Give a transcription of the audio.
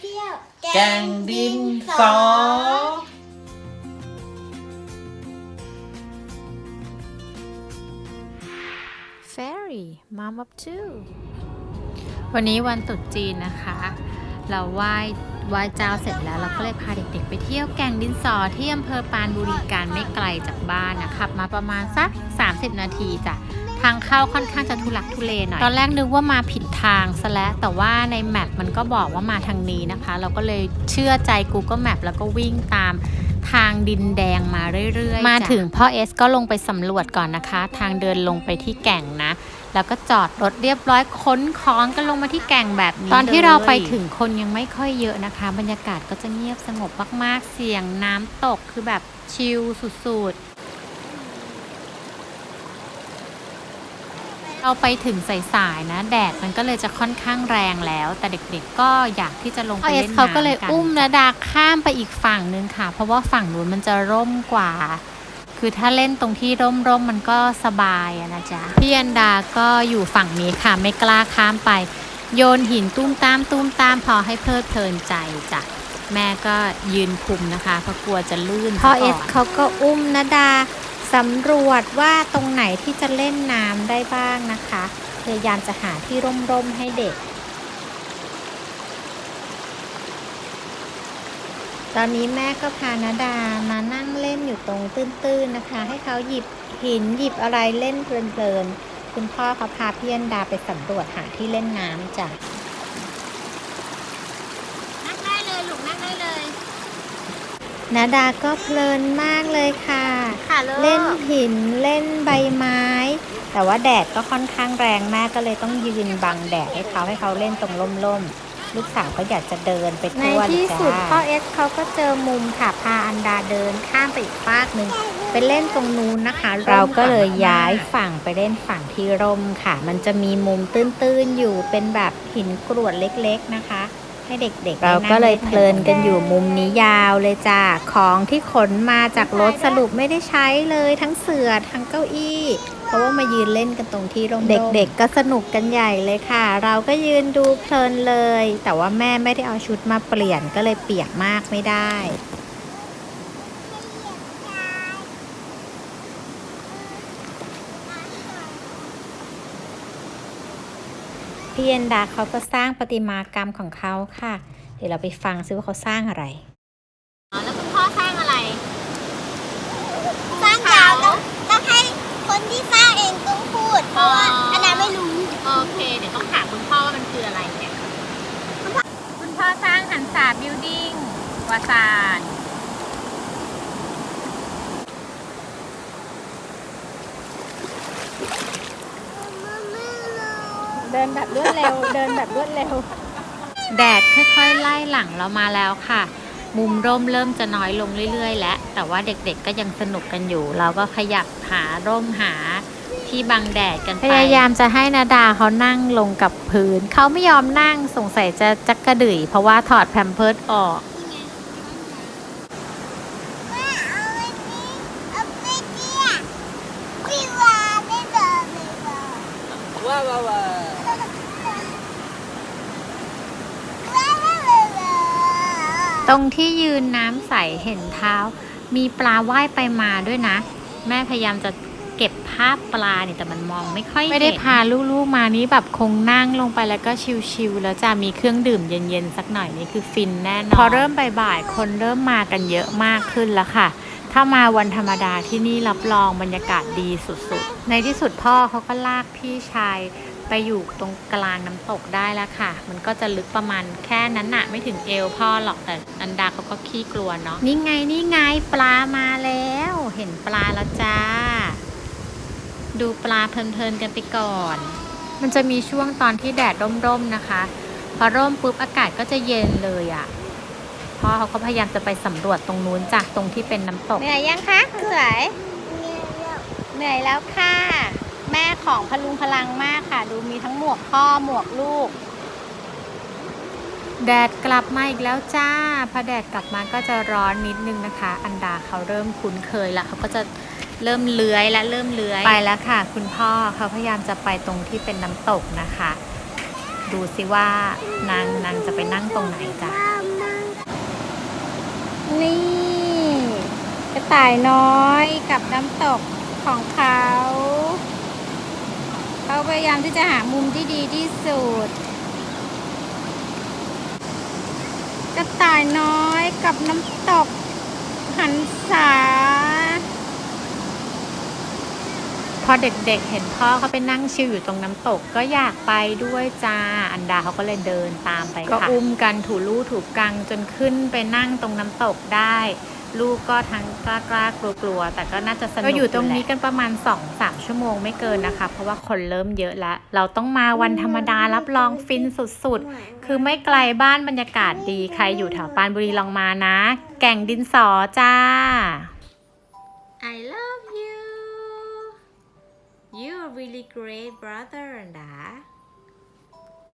เที่ยว แกงดินสอ Fairy Mom of Two วันนี้วันตรุษจีนนะคะ เราไหว้ไหว้เจ้าเสร็จแล้วเราก็เลยพาเด็กๆ ไปเที่ยวแก่งดินสอที่อำเภอปานบุรีการไม่ไกลจากบ้านนะขับมาประมาณสัก 30 นาทีจ้ะ ทางเข้าค่อนข้างจะทุลักทุเลหน่อย ตอนแรกนึกว่ามาผิดทางซะแล้วแต่ว่าในแมปมันก็บอกว่ามาทางนี้นะคะ เราก็เลยเชื่อใจ Google Map แล้วก็วิ่งตามทางดินแดงมาเรื่อยๆ มาถึงพ่อเอสก็ลงไปสำรวจก่อนนะคะ ทางเดินลงไปที่แก่งนะ แล้วก็จอดรถเรียบร้อยค้นของกันลงมาที่แก่งแบบนี้ ตอนที่เราไปถึงคนยังไม่ค่อยเยอะนะคะ บรรยากาศก็จะเงียบสงบมากๆ เสียงน้ำตกคือแบบชิลสุดๆ เราไปถึงสายๆนะ แดดมันก็เลยจะค่อนข้างแรงแล้ว แต่เด็กๆก็อยากที่จะลงไปเล่นน้ำกันเขาก็เลยอุ้มนาดาข้ามไปอีกฝั่งนึงค่ะ เพราะว่าฝั่งนู้นมันจะร่มกว่า คือถ้าเล่นตรงที่ร่มๆมันก็สบายอะนะจ๊ะพี่อันดาก็อยู่ฝั่งนี้ค่ะไม่กล้าข้ามไป โยนหินตุ้มตามตุ้มตามพอให้เพลิดเพลินใจจ้ะแม่ก็ยืนคุมนะคะเพราะกลัวจะลื่นพ่อเอสเขาก็อุ้มนาดา สำรวจว่าตรงไหนที่จะเล่นน้ำได้บ้างนะคะ พยายามจะหาที่ร่มๆให้เด็ก ตอนนี้แม่ก็พานาดามานั่งเล่นอยู่ตรงตื้นๆนะคะ ให้เขาหยิบหินหยิบอะไรเล่นเพลินๆ คุณพ่อเขาพาพี่อันดาไปสำรวจหาที่เล่นน้ำจ้ะ นั่งได้เลยลูกนั่งได้เลย นาดาก็เพลินมากเลยค่ะ ค่ะลูกเล่นหินเล่นใบไม้ แต่ว่าแดดก็ค่อนข้างแรงมากก็เลยต้องยืนบังแดดให้เขาให้เขาเล่นตรงร่มๆ ลูกสาวก็อยากจะเดินไปในทั่วที่เลยสุดจ้าพ่อเอสเขาก็เจอมุมค่ะพาอันดาเดินข้ามไปอีกฟากหนึ่งไปเล่นตรงนู้นนะคะ เราก็เลยร่มย้ายมกฝั่งไปเล่นฝั่งที่ร่มค่ะ มันจะมีมุมตื้นๆอยู่เป็นแบบหินกรวดเล็กๆนะคะ ให้เด็กๆเราก็เลยเพลินกันอยู่มุมนี้ยาวเลยจ้าของที่ขนมาจากรถสรุปไม่ได้ใช้เลยทั้งเสือทั้งเก้าอี้ เพราะว่ามายืนเล่นกันตรงที่ร่มเด็กๆก็สนุกกันใหญ่เลยค่ะ เราก็ยืนดูเพลินเลย แต่ว่าแม่ไม่ได้เอาชุดมาเปลี่ยนก็เลยเปียกมากไม่ได้ พี่เอ็นดาเขาก็สร้างประติมากรรมของเขาค่ะ เดี๋ยวเราไปฟังซิว่าเขาสร้างอะไรอ๋อแล้วคุณพ่อสร้างอะไร สร้างยาวต้องต้องให้คนที่สร้างเองต้องพูด เพราะว่าอันดาไม่รู้โอเค เดี๋ยวต้องถามคุณพ่อว่ามันคืออะไรเนี่ย คุณพ่อสร้างหันษาบิลดิ้งวาซาน เดินแบบรวดเร็ว เดินแบบรวดเร็ว แดดค่อยๆ ไล่หลังเรามาแล้วค่ะ มุมร่มเริ่มจะน้อยลงเรื่อยๆ แล้ว แต่ว่าเด็กๆก็ยังสนุกกันอยู่ เราก็ขยับหาร่มหาที่บังแดดกันไป พยายามจะให้นาดาเขานั่งลงกับพื้น เขาไม่ยอมนั่งสงสัยจะจักกระดือยเพราะว่าถอดแพมเพิร์ดออกว้าวว้าวว้าว ตรงที่ยืนน้ำใสเห็นเท้า มีปลาว่ายไปมาด้วยนะ แม่พยายามจะเก็บภาพปลาเนี่ยแต่มันมองไม่ค่อยไม่ได้พาลูกๆมานี่แบบคงนั่งลงไปแล้วก็ชิวๆแล้วจะมีเครื่องดื่มเย็นๆสักหน่อยนี่คือฟินแน่นอนพอเริ่มบ่ายๆคนเริ่มมากันเยอะมากขึ้นแล้วค่ะ ถ้ามาวันธรรมดาที่นี่รับรองบรรยากาศดีสุดๆ ในที่สุดพ่อเขาก็ลากพี่ชาย ไปอยู่ตรงกลางน้ำตกได้แล้วค่ะ มันก็จะลึกประมาณแค่นั้นน่ะ ไม่ถึงเอวพ่อหรอกแต่อันดาเขาก็ขี้กลัวเนาะนี่ไงนี่ไงปลามาแล้ว เห็นปลาแล้วจ้า ดูปลาเพลินๆกันไปก่อน มันจะมีช่วงตอนที่แดดร่มๆนะคะ พอร่มปุ๊บอากาศก็จะเย็นเลยอะ่ะพ่อเขาก็พยายามจะไปสำรวจตรงนู้นจ้ะตรงที่เป็นน้ำตกเหนื่อยยังคะคุณสวยเหนื่อยแล้วค่ะ แม่ของพลุงพลังมากค่ะ ดูมีทั้งหมวกพ่อหมวกลูก แดดกลับมาอีกแล้วจ้าพอแดดกลับมาก็จะร้อนนิดนึงนะคะ อันดาเขาเริ่มคุ้นเคยละเขาก็จะเริ่มเลื้อยและเริ่มเลื้อยไปแล้วค่ะ คุณพ่อเขาพยายามจะไปตรงที่เป็นน้ำตกนะคะ ดูสิว่านางนางจะไปนั่งตรงไหนจ้ะนี่กระต่ายน้อยกับน้ำตกของเขา พยายามที่จะหามุมที่ดีที่สุด กระต่ายน้อยกับน้ำตกหันษาพอเด็กๆเห็นพ่อเขาไปนั่งชิลอยู่ตรงน้ำตกก็อยากไปด้วยจ้า อันดาเขาก็เลยเดินตามไปก็อุ้มกันถูลู่ถูกังจนขึ้นไปนั่งตรงน้ำตกได้ ลูกก็ทั้งกล้ากล้ากลัวกลัวๆแต่ก็น่าจะสนุกก็อยู่ตรงนี้กันประมาณ 2-3 ชั่วโมงไม่เกินนะคะ เพราะว่าคนเริ่มเยอะแล้วเราต้องมาวันธรรมดารับรองฟินสุดๆ คือไม่ไกลบ้านบรรยากาศดีใครอยู่แถวปรานบุรีลองมานะ แก่งดินสอจ้า I love you. You're really great brother, Anda.